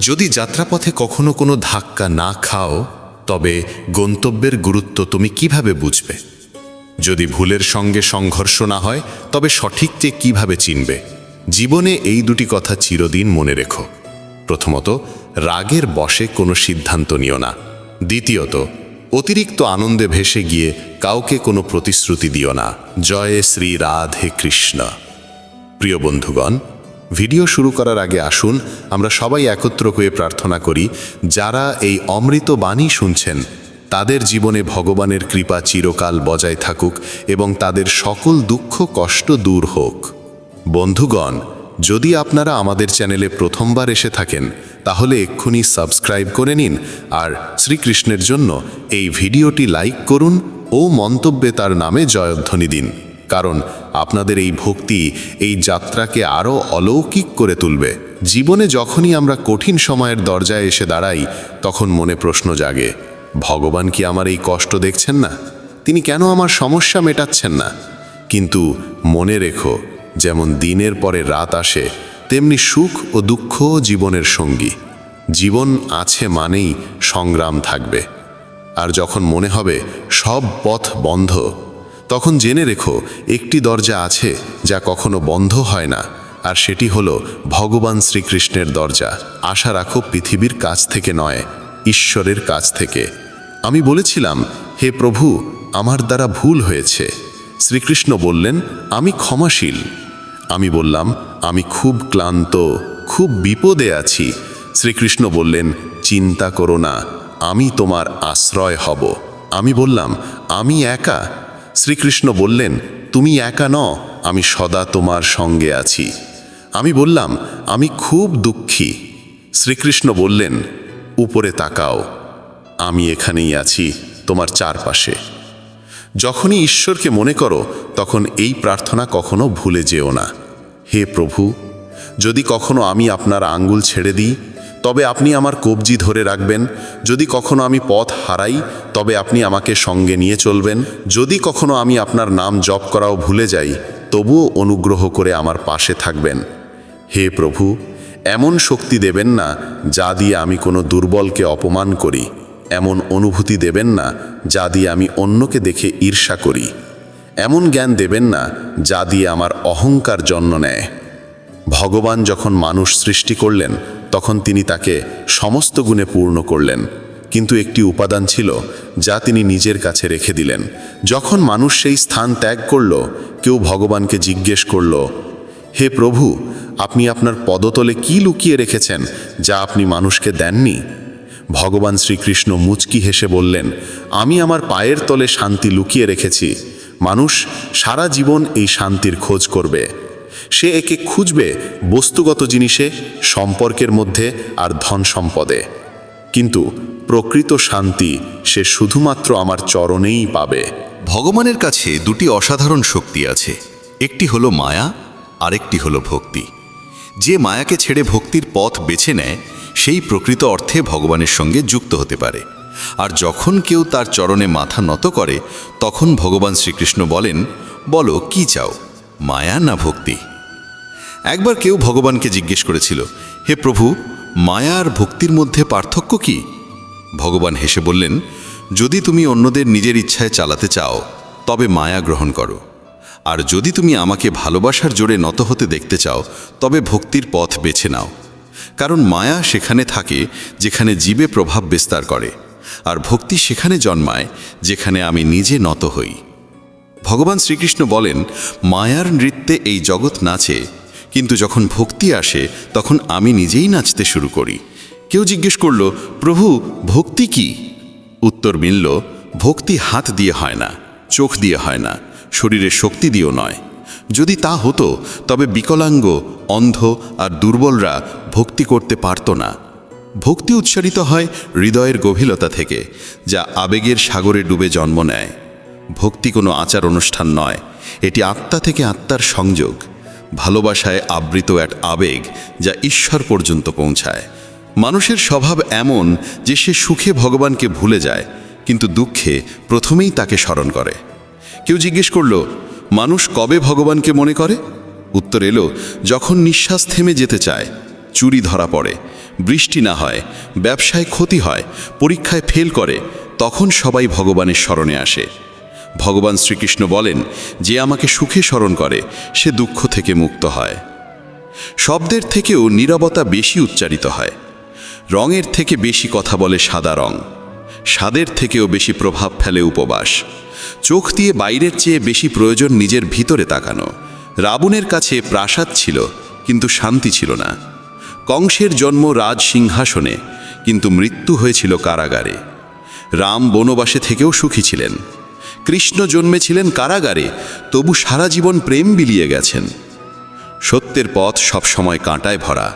যদি যাত্রাপথে কখনো কোনো ধাক্কা না খাও, তবে গন্তব্যের গুরুত্ব তুমি কীভাবে বুঝবে? যদি ভুলের সঙ্গে সংঘর্ষ না হয়, তবে সঠিককে কীভাবে চিনবে? জীবনে এই দুটি কথা চিরদিন মনে রেখো। প্রথমত, রাগের বশে কোনো সিদ্ধান্ত নিও না। দ্বিতীয়ত, অতিরিক্ত আনন্দে ভেসে গিয়ে কাউকে কোনো প্রতিশ্রুতি দিও না। জয় শ্রী রাধে কৃষ্ণ। প্রিয় বন্ধুগণ ভিডিও শুরু করার আগে আসুন, আমরা সবাই একত্র হয়ে প্রার্থনা করি, যারা এই অমৃত বাণী শুনছেন, তাদের জীবনে ভগবানের কৃপা চিরকাল বজায় থাকুক এবং তাদের সকল দুঃখ, কষ্ট দূর হোক। বন্ধুগণ, যদি আপনারা আমাদের চ্যানেলে প্রথমবার এসে থাকেন, তাহলে এক্ষুনি সাবস্ক্রাইব করে নিন আর শ্রীকৃষ্ণের জন্য এই ভিডিওটি লাইক করুন ও মন্তব্যে তার নামে জয়ধ্বনি দিন। কারণ আপনাদের এই ভক্তি এই যাত্রাকে আরও অলৌকিক করে তুলবে। জীবনে যখনই আমরা কঠিন সময়ের দরজায় এসে দাঁড়াই, তখন মনে প্রশ্ন জাগে, ভগবান কি আমার এই কষ্ট দেখছেন না? তিনি কেন আমার সমস্যা মেটাচ্ছেন না? কিন্তু মনে রেখো, যেমন দিনের পরে রাত আসে, তেমনি সুখ ও দুঃখ জীবনের সঙ্গী। জীবন আছে মানেই সংগ্রাম থাকবে। আর যখন মনে হবে সব পথ বন্ধ তখন জেনে রেখো, একটি দরজা আছে যা কখনো বন্ধ হয় না, আর সেটি হলো ভগবান শ্রীকৃষ্ণের দরজা। আশা রাখো, পৃথিবীর কাছ থেকে নয়, ঈশ্বরের কাছ থেকে। আমি বলেছিলাম, হে প্রভু, আমার দ্বারা ভুল হয়েছে। শ্রীকৃষ্ণ বললেন, আমি ক্ষমাশীল। আমি বললাম, আমি খুব ক্লান্ত, খুব বিপদে আছি। শ্রীকৃষ্ণ বললেন, চিন্তা করো না, আমি তোমার আশ্রয় হব। আমি বললাম, আমি একা? শ্রীকৃষ্ণ বললেন, তুমি একা ন আমি সদা তোমার সঙ্গে আছি। আমি বললাম, আমি খুব দুঃখী। শ্রীকৃষ্ণ বললেন, উপরে তাকাও, আমি এখানেই আছি, তোমার চারপাশে। যখনই ঈশ্বরকে মনে করো, তখন এই প্রার্থনা কখনো ভুলে যেও না। হে প্রভু, যদি কখনো আমি আপনার আঙ্গুল ছেড়ে দিই তবে আপনি আমার কবজি ধরে রাখবেন। যদি কখনো আমি পথ হারাই, তবে আপনি আমাকে সঙ্গে নিয়ে চলবেন। যদি কখনো আমি আপনার নাম জপ করাও ভুলে যাই, তবুও অনুগ্রহ করে আমার পাশে থাকবেন। হে প্রভু, এমন শক্তি দেবেন না, যা দিয়ে আমি কোনো দুর্বলকে অপমান করি। এমন অনুভূতি দেবেন না, যা দিয়ে আমি অন্যকে দেখে ঈর্ষা করি। এমন জ্ঞান দেবেন না, যা দিয়ে আমার অহংকার জন্ম নেয়। ভগবান যখন মানুষ সৃষ্টি করলেন তখন তিনি তাকে সমস্ত গুণে পূর্ণ করলেন। কিন্তু একটি উপাদান ছিল, যা তিনি নিজের কাছে রেখে দিলেন। যখন মানুষ সেই স্থান ত্যাগ করল, কেউ ভগবানকে জিজ্ঞেস করল, হে প্রভু, আপনি আপনার পদতলে কি লুকিয়ে রেখেছেন, যা আপনি মানুষকে দেননি? ভগবান শ্রীকৃষ্ণ মুচকি হেসে বললেন, আমি আমার পায়ের তলে শান্তি লুকিয়ে রেখেছি। মানুষ সারা জীবন এই শান্তির খোঁজ করবে। সে একে খুঁজবে বস্তুগত জিনিসে, সম্পর্কের মধ্যে আর ধন সম্পদে। কিন্তু প্রকৃত শান্তি সে শুধুমাত্র আমার চরণেই পাবে। ভগবানের কাছে দুটি অসাধারণ শক্তি আছে। একটি হলো মায়া, আরেকটি হলো ভক্তি। যে মায়াকে ছেড়ে ভক্তির পথ বেছে নেয়, সেই প্রকৃত অর্থে ভগবানের সঙ্গে যুক্ত হতে পারে। আর যখন কেউ তার চরণে মাথা নত করে, তখন ভগবান শ্রীকৃষ্ণ বলেন, বলো, কি চাও, মায়া না ভক্তি? একবার কেউ ভগবানকে জিজ্ঞেস করেছিল, হে প্রভু মায়া আর ভক্তির মধ্যে পার্থক্য কি? ভগবান হেসে বললেন, যদি তুমি অন্যদের নিজের ইচ্ছায় চালাতে চাও, তবে মায়া গ্রহণ করো। আর যদি তুমি আমাকে ভালোবাসার জোরে নত হতে দেখতে চাও, তবে ভক্তির পথ বেছে নাও। কারণ মায়া সেখানে থাকে যেখানে জীবে প্রভাব বিস্তার করে, আর ভক্তি সেখানে জন্মায় যেখানে আমি নিজে নত হই। ভগবান শ্রীকৃষ্ণ বলেন, মায়ার নৃত্যে এই জগৎ নাচে কিন্তু যখন ভক্তি আসে, তখন আমি নিজেই নাচতে শুরু করি। কেউ জিজ্ঞেস করল, প্রভু, ভক্তি কি? উত্তর মিলল, ভক্তি হাত দিয়ে হয় না, চোখ দিয়ে হয় না, শরীরে শক্তি দিয়েও নয়। যদি তা হতো, তবে বিকলাঙ্গ, অন্ধ আর দুর্বলরা ভক্তি করতে পারত না। ভক্তি উচ্চারিত হয় হৃদয়ের গভীরতা থেকে, যা আবেগের সাগরে ডুবে জন্ম নেয়। ভক্তি কোনো আচার অনুষ্ঠান নয়, এটি আত্মা থেকে আত্মার সংযোগ। ভালোবাসায় আবৃত এক আবেগ যা ঈশ্বর পর্যন্ত পৌঁছায়। মানুষের স্বভাব এমন যে সে সুখে ভগবানকে ভুলে যায়, কিন্তু দুঃখে প্রথমেই তাকে স্মরণ করে। কেউ জিজ্ঞেস করল, মানুষ কবে ভগবানকে মনে করে? উত্তর এলো, যখন নিঃশ্বাস থেমে যেতে চায়, চুরি ধরা পড়ে, বৃষ্টি না হয়, ব্যবসায় ক্ষতি হয়, পরীক্ষায় ফেল করে, তখন সবাই ভগবানের স্মরণে আসে। ভগবান শ্রীকৃষ্ণ বলেন, যে আমাকে সুখে স্মরণ করে, সে দুঃখ থেকে মুক্ত হয়। শব্দের থেকেও নীরবতা বেশি উচ্চারিত হয়। রঙের থেকে বেশি কথা বলে সাদা রং। স্বাদের থেকেও বেশি প্রভাব ফেলে উপবাস। চোখ দিয়ে বাইরের চেয়ে বেশি প্রয়োজন নিজের ভিতরে তাকানো। রাবণের কাছে প্রাসাদ ছিল, কিন্তু শান্তি ছিল না। কংসের জন্ম রাজ সিংহাসনে, কিন্তু মৃত্যু হয়েছিল কারাগারে। রাম বনবাসে থেকেও সুখী ছিলেন। কৃষ্ণ জন্মেছিলেন কারাগারে, তবু সারা জীবন প্রেম বিলিয়ে গেছেন। সত্যের পথ সবসময় কাঁটায় ভরা।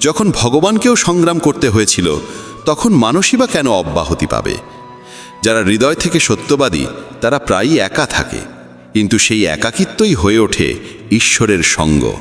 যখন ভগবানকেও সংগ্রাম করতে হয়েছিল, তখন মানুষই বা কেন অব্যাহতি পাবে? যারা হৃদয় থেকে সত্যবাদী, তারা প্রায়ই একা থাকে। কিন্তু সেই একাকিত্বই হয়ে ওঠে ঈশ্বরের সঙ্গ।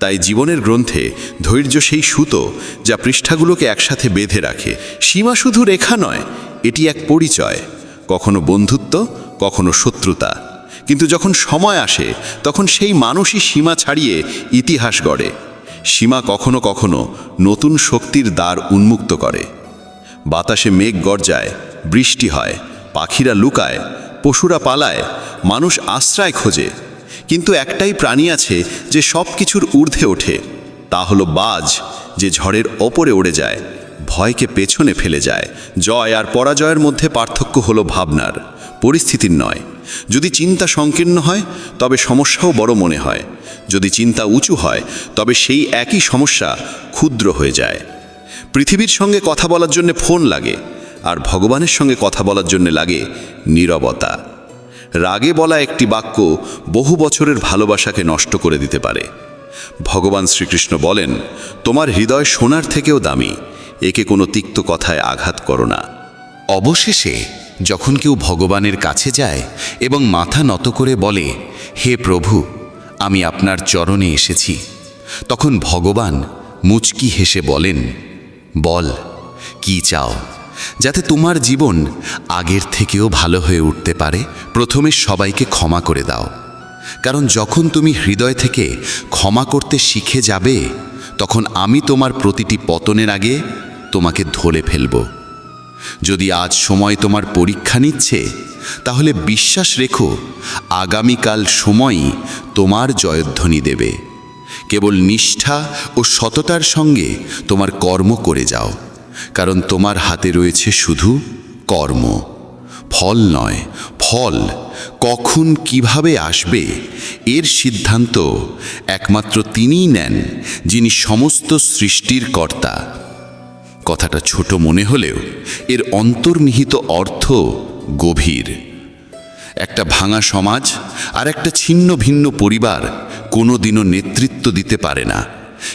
তাই জীবনের গ্রন্থে ধৈর্য সেই সুতো, যা পৃষ্ঠাগুলোকে একসাথে বেঁধে রাখে। সীমা শুধু রেখা নয়, এটি এক পরিচয়, কখনো বন্ধুত্ব কখনো শত্রুতা। কিন্তু যখন সময় আসে, তখন সেই মানুষই সীমা ছাড়িয়ে ইতিহাস গড়ে। সীমা কখনো কখনো নতুন শক্তির দ্বার উন্মুক্ত করে। বাতাসে মেঘ গর্জায়, বৃষ্টি হয়, পাখিরা লুকায়, পশুরা পালায়, মানুষ আশ্রয় খোঁজে। কিন্তু একটাই প্রাণী আছে যে সব কিছুর ঊর্ধ্বে ওঠে। তা হলো বাজ, যে ঝড়ের ওপরে উড়ে যায়। ভয়কে পেছনে ফেলে যায়। জয় আর পরাজয়ের মধ্যে পার্থক্য হলো ভাবনার। পরিস্থিতির নয়। যদি চিন্তা সংকীর্ণ হয়, তবে সমস্যাও বড় মনে হয়। যদি চিন্তা উঁচু হয়, তবে সেই একই সমস্যা ক্ষুদ্র হয়ে যায়। পৃথিবীর সঙ্গে কথা বলার জন্য ফোন লাগে, আর ভগবানের সঙ্গে কথা বলার জন্য লাগে নীরবতা। রাগে বলা একটি বাক্য বহু বছরের ভালোবাসাকে নষ্ট করে দিতে পারে। ভগবান শ্রীকৃষ্ণ বলেন, তোমার হৃদয় সোনার থেকেও দামি। একে কোনো তিক্ত কথায় আঘাত করো না। অবশেষে যখন কেউ ভগবানের কাছে যায় এবং মাথা নত করে বলে, হে প্রভু, আমি আপনার চরণে এসেছি। তখন ভগবান মুচকি হেসে বলেন, বল, কি চাও? যাতে তোমার জীবন আগের থেকেও ভালো হয়ে উঠতে পারে, প্রথমে সবাইকে ক্ষমা করে দাও। কারণ যখন তুমি হৃদয় থেকে ক্ষমা করতে শিখে যাবে, তখন আমি তোমার প্রতিটি পতনের আগে তোমাকে ধরে ফেলব। যদি আজ সময় তোমার পরীক্ষা নিচ্ছে, তাহলে বিশ্বাস রেখো, আগামীকাল সময়ই তোমার জয়ধ্বনি দেবে। কেবল নিষ্ঠা ও সততার সঙ্গে তোমার কর্ম করে যাও, কারণ তোমার হাতে রয়েছে শুধু কর্ম। ফল নয়, ফল কখন কীভাবে আসবে, এর সিদ্ধান্ত একমাত্র তিনিই নেন, যিনি সমস্ত সৃষ্টির কর্তা। কথাটা ছোট মনে হলেও এর অন্তর্নিহিত অর্থ গভীর। একটা ভাঙা সমাজ আর একটা ছিন্ন ভিন্ন পরিবার কোনো দিনও নেতৃত্ব দিতে পারে না।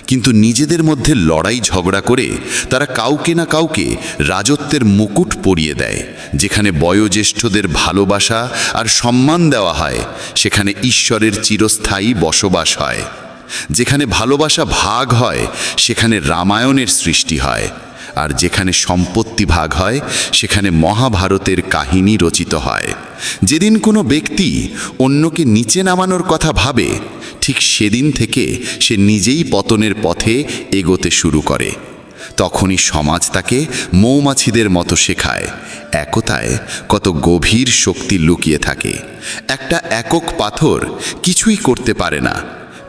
কিন্তু নিজেদের মধ্যে লড়াই ঝগড়া করে তারা কাউকে না কাউকে রাজত্বের মুকুট পরিয়ে দেয়, যেখানে বয়োজ্যেষ্ঠদের ভালোবাসা আর সম্মান দেওয়া হয়, সেখানে ঈশ্বরের চিরস্থায়ী বসবাস হয়। যেখানে ভালোবাসা ভাগ হয়, সেখানে রামায়ণের সৃষ্টি হয়। আর যেখানে সম্পত্তি ভাগ হয়, সেখানে মহাভারতের কাহিনী রচিত হয়। যেদিন কোনো ব্যক্তি অন্যকে নিচে নামানোর কথা ভাবে, ঠিক সেদিন থেকে সে নিজেই পতনের পথে এগোতে শুরু করে। তখনই সমাজ তাকে মৌমাছিদের মতো শেখায়। একতায় কত গভীর শক্তি লুকিয়ে থাকে। একটা একক পাথর কিছুই করতে পারে না,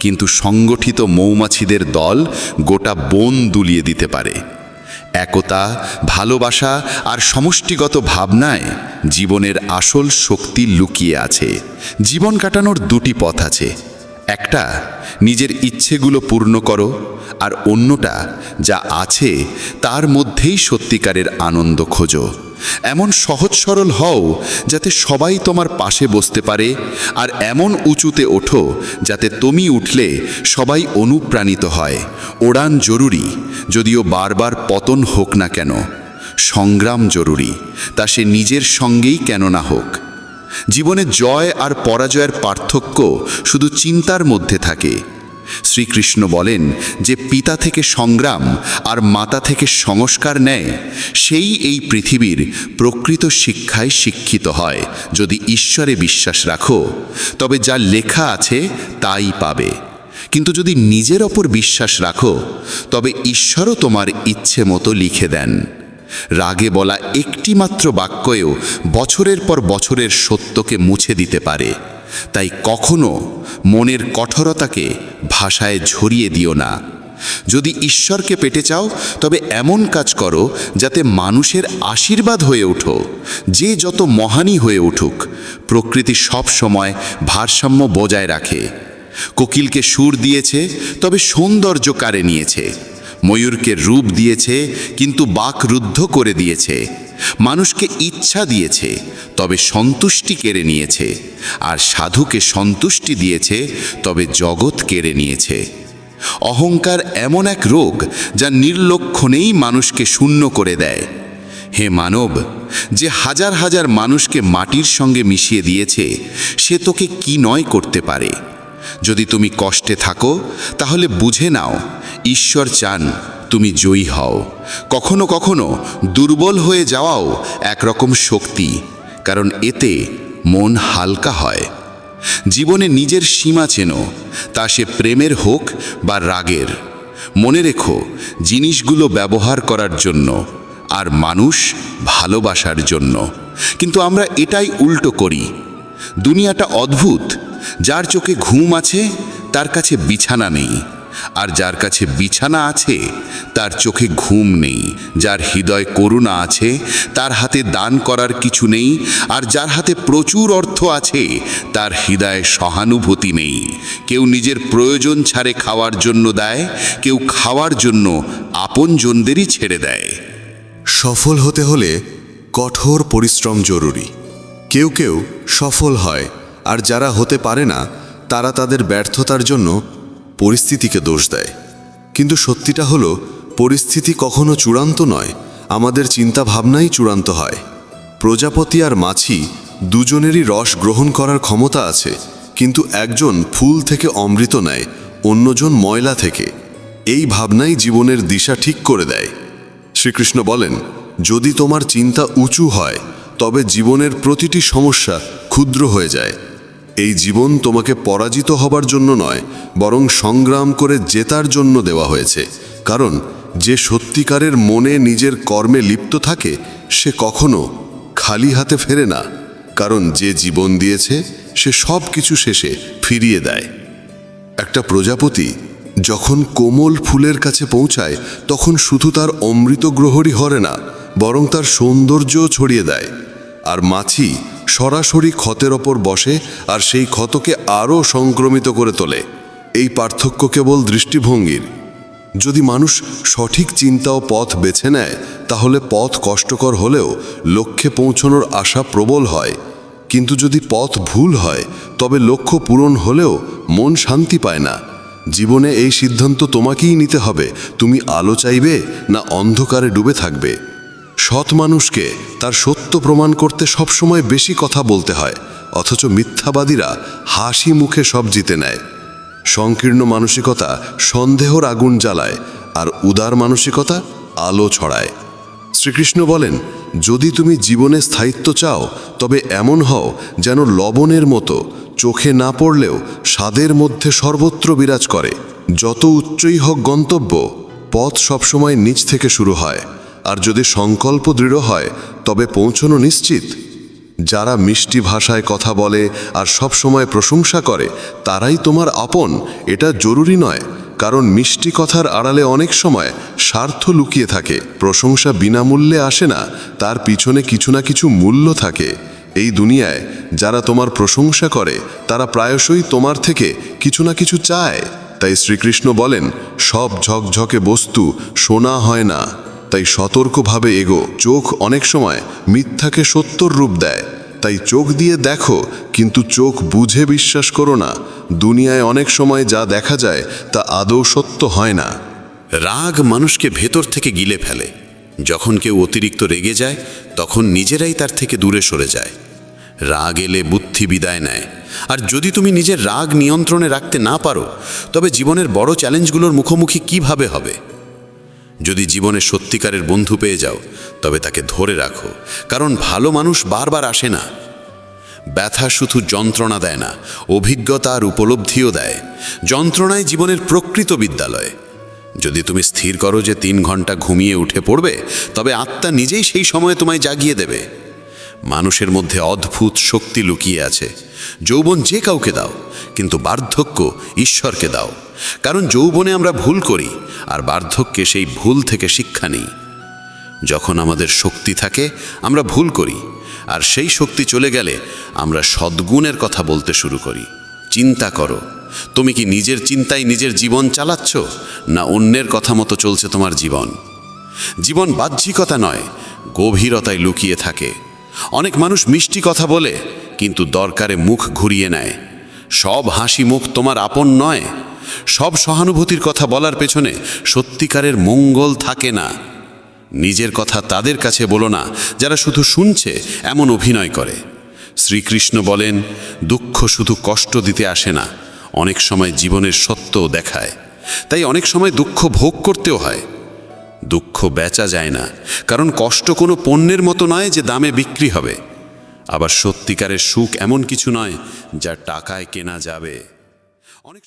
কিন্তু সংগঠিত মৌমাছিদের দল গোটা বন দুলিয়ে দিতে পারে। একতা, ভালোবাসা আর সমষ্টিগত ভাবনায় জীবনের আসল শক্তি লুকিয়ে আছে। জীবন কাটানোর দুটি পথ আছে। একটা, নিজের ইচ্ছেগুলো পূর্ণ করো, আর অন্যটা যা আছে তার মধ্যেই সত্যিকারের আনন্দ খোঁজো। এমন সহজ সরল হও যাতে সবাই তোমার পাশে বসতে পারে, আর এমন উঁচুতে ওঠো যাতে তুমি উঠলে সবাই অনুপ্রাণিত হয়। ওড়ান জরুরি, যদিও বারবার পতন হোক না কেন। সংগ্রাম জরুরি, তা সে নিজের সঙ্গেই কেন না হোক। জীবনে জয় আর পরাজয়ের পার্থক্য শুধু চিন্তার মধ্যে থাকে। শ্রীকৃষ্ণ বলেন যে পিতা থেকে সংগ্রাম আর মাতা থেকে সংস্কার নেয়, সেই এই পৃথিবীর প্রকৃত শিক্ষায় শিক্ষিত হয়। যদি ঈশ্বরে বিশ্বাস রাখো, তবে যা লেখা আছে তাই পাবে। কিন্তু যদি নিজের ওপর বিশ্বাস রাখো, তবে ঈশ্বরও তোমার ইচ্ছে মতো লিখে দেন। রাগে বলা একটিমাত্র বাক্যেও বছরের পর বছরের সত্যকে মুছে দিতে পারে। তাই কখনো মনের কঠোরতাকে ভাষায় ঝরিয়ে দিও না। যদি ঈশ্বরকে পেতে চাও, তবে এমন কাজ করো যাতে মানুষের আশীর্বাদ হয়ে ওঠো। যে যত মহানই হয়ে উঠুক, প্রকৃতি সব সময় ভারসাম্য বজায় রাখে। কোকিলকে সুর দিয়েছে, তবে সৌন্দর্য কারে নিয়েছে। ময়ূরকে রূপ দিয়েছে, কিন্তু বাক রুদ্ধ করে দিয়েছে। মানুষকে ইচ্ছা দিয়েছে, তবে সন্তুষ্টি কেড়ে নিয়েছে। আর সাধুকে সন্তুষ্টি দিয়েছে, তবে জগৎ কেড়ে নিয়েছে। অহংকার এমন এক রোগ, যা নির্লক্ষণেই মানুষকে শূন্য করে দেয়। হে মানব, যে হাজার হাজার মানুষকে মাটির সঙ্গে মিশিয়ে দিয়েছে, সে তোকে কি নয় করতে পারে? যদি তুমি কষ্টে থাকো, তাহলে বুঝে নাও, ঈশ্বর চান তুমি জয়ী হও। কখনো কখনো দুর্বল হয়ে যাওয়াও একরকম শক্তি, কারণ এতে মন হালকা হয়। জীবনে নিজের সীমা চেনো, তা সে প্রেমের হোক বা রাগের। মনে রেখো, জিনিসগুলো ব্যবহার করার জন্য আর মানুষ ভালোবাসার জন্য। কিন্তু আমরা এটাই উল্টো করি। দুনিয়াটা অদ্ভুত যার চোখে ঘুম আছে, তার কাছে বিছানা নেই। আর যার কাছে বিছানা আছে, তার চোখে ঘুম নেই। যার হৃদয় করুণা আছে, তার হাতে দান করার কিছু নেই। আর যার হাতে প্রচুর অর্থ আছে, তার হৃদয়ে সহানুভূতি নেই। কেউ নিজের প্রয়োজন ছাড়ে খাওয়ার জন্য দেয়, কেউ খাওয়ার জন্য আপনজনদেরই ছেড়ে দেয়। সফল হতে হলে কঠোর পরিশ্রম জরুরি। কেউ কেউ সফল হয় আর যারা হতে পারে না, তারা তাদের ব্যর্থতার জন্য পরিস্থিতিকে দোষ দেয়। কিন্তু সত্যিটা হলো, পরিস্থিতি কখনো চূড়ান্ত নয়, আমাদের চিন্তা ভাবনাই চূড়ান্ত হয়। প্রজাপতি আর মাছি দুজনেরই রস গ্রহণ করার ক্ষমতা আছে, কিন্তু একজন ফুল থেকে অমৃত নেয়, অন্যজন ময়লা থেকে। এই ভাবনাই জীবনের দিশা ঠিক করে দেয়। শ্রীকৃষ্ণ বলেন, যদি তোমার চিন্তা উঁচু হয়, তবে জীবনের প্রতিটি সমস্যা ক্ষুদ্র হয়ে যায়। এই জীবন তোমাকে পরাজিত হবার জন্য নয়, বরং সংগ্রাম করে জেতার জন্য দেওয়া হয়েছে। কারণ যে সত্যিকারের মনে নিজের কর্মে লিপ্ত থাকে, সে কখনো খালি হাতে ফেরে না। কারণ যে জীবন দিয়েছে, সে সব কিছু শেষে ফিরিয়ে দেয়। একটা প্রজাপতি যখন কোমল ফুলের কাছে পৌঁছায়, তখন শুধু তার অমৃত গ্রহরই হরে না, বরং তার সৌন্দর্যও ছড়িয়ে দেয়। আর মাছি সরাসরি ক্ষতের ওপর বসে আর সেই ক্ষতকে আরও সংক্রমিত করে তোলে। এই পার্থক্য কেবল দৃষ্টিভঙ্গির। যদি মানুষ সঠিক চিন্তা ও পথ বেছে নেয়, তাহলে পথ কষ্টকর হলেও লক্ষ্যে পৌঁছানোর আশা প্রবল হয়। কিন্তু যদি পথ ভুল হয়, তবে লক্ষ্য পূরণ হলেও মন শান্তি পায় না। জীবনে এই সিদ্ধান্ত তোমাকেই নিতে হবে। তুমি আলো চাইবে না অন্ধকারে ডুবে থাকবে? সৎ মানুষকে তার সত্য প্রমাণ করতে সবসময় বেশি কথা বলতে হয়, অথচ মিথ্যাবাদীরা হাসি মুখে সব জিতে নেয়। সংকীর্ণ মানসিকতা সন্দেহর আগুন জ্বালায় আর উদার মানসিকতা আলো ছড়ায়। শ্রীকৃষ্ণ বলেন, যদি তুমি জীবনে স্থায়িত্ব চাও, তবে এমন হও যেন লবণের মতো চোখে না পড়লেও স্বাদের মধ্যে সর্বত্র বিরাজ করে। যত উচ্চই হোক গন্তব্য, পথ সবসময় নিচ থেকে শুরু হয়। আর যদি সংকল্প দৃঢ় হয়, তবে পৌঁছনো নিশ্চিত। যারা মিষ্টি ভাষায় কথা বলে আর সব সময় প্রশংসা করে, তারাই তোমার আপন, এটা জরুরি নয়, কারণ মিষ্টি কথার আড়ালে অনেক সময় স্বার্থ লুকিয়ে থাকে, প্রশংসা বিনামূল্যে আসে না, তার পিছনে কিছু না কিছু মূল্য থাকে। এই দুনিয়ায় যারা তোমার প্রশংসা করে, তারা প্রায়শই তোমার থেকে কিছু না কিছু চায়। তাই শ্রীকৃষ্ণ বলেন, সব ঝকঝকে বস্তু সোনা হয় না। তাই সতর্কভাবে এগো। চোখ অনেক সময় মিথ্যাকে সত্যর রূপ দেয়। তাই চোখ দিয়ে দেখো, কিন্তু চোখ বুঝে বিশ্বাস করো না। দুনিয়ায় অনেক সময় যা দেখা যায়, তা আদৌ সত্য হয় না। রাগ মানুষকে ভেতর থেকে গিলে ফেলে। যখন কেউ অতিরিক্ত রেগে যায়, তখন নিজেরাই তার থেকে দূরে সরে যায়। রাগ এলে বুদ্ধি বিদায় নেয়। আর যদি তুমি নিজের রাগ নিয়ন্ত্রণে রাখতে না পারো, তবে জীবনের বড় চ্যালেঞ্জগুলোর মুখোমুখি কীভাবে হবে? যদি জীবনে সত্যিকারের বন্ধু পেয়ে যাও, তবে তাকে ধরে রাখো। কারণ ভালো মানুষ বারবার আসে না। ব্যথা শুধু যন্ত্রণা দেয় না, অভিজ্ঞতা আর উপলব্ধিও দেয়। যন্ত্রণায় জীবনের প্রকৃত বিদ্যালয়। যদি তুমি স্থির করো যে তিন ঘণ্টা ঘুমিয়ে উঠে পড়বে, তবে আত্মা নিজেই সেই সময়ে তোমায় জাগিয়ে দেবে। মানুষের মধ্যে অদ্ভুত শক্তি লুকিয়ে আছে। যৌবন যে কাউকে দাও, কিন্তু বার্ধক্য ঈশ্বরকে দাও। কারণ যৌবনে আমরা ভুল করি, আর বার্ধক্যে সেই ভুল থেকে শিক্ষা নিই। যখন আমাদের শক্তি থাকে, আমরা ভুল করি, আর সেই শক্তি চলে গেলে আমরা সদ্গুণের কথা বলতে শুরু করি। চিন্তা করো, তুমি কি নিজের চিন্তায় নিজের জীবন চালাচ্ছ, না অন্যের কথা মতো চলছে তোমার জীবন? জীবন বাহ্যিকতা নয়, গভীরতায় লুকিয়ে থাকে। অনেক মানুষ মিষ্টি কথা বলে, কিন্তু দরকারে মুখ ঘুরিয়ে নেয়। সব হাসি মুখ তোমার আপন নয়। সব সহানুভূতির কথা বলার পেছনে সত্যিকারের মঙ্গল থাকে না। নিজের কথা তাদের কাছে বলো না, যারা শুধু শুনছে, এমন অভিনয় করে। শ্রীকৃষ্ণ বলেন, দুঃখ শুধু কষ্ট দিতে আসে না, অনেক সময় জীবনের সত্যও দেখায়। তাই অনেক সময় দুঃখ ভোগ করতেও হয়। দুঃখ বেচা যায় না। কারণ কষ্ট কোনো পণ্যের মতো নয় যে দামে বিক্রি হবে। আবার সত্যিকারের সুখ এমন কিছু নয় যা টাকায় কেনা যাবে। অনেক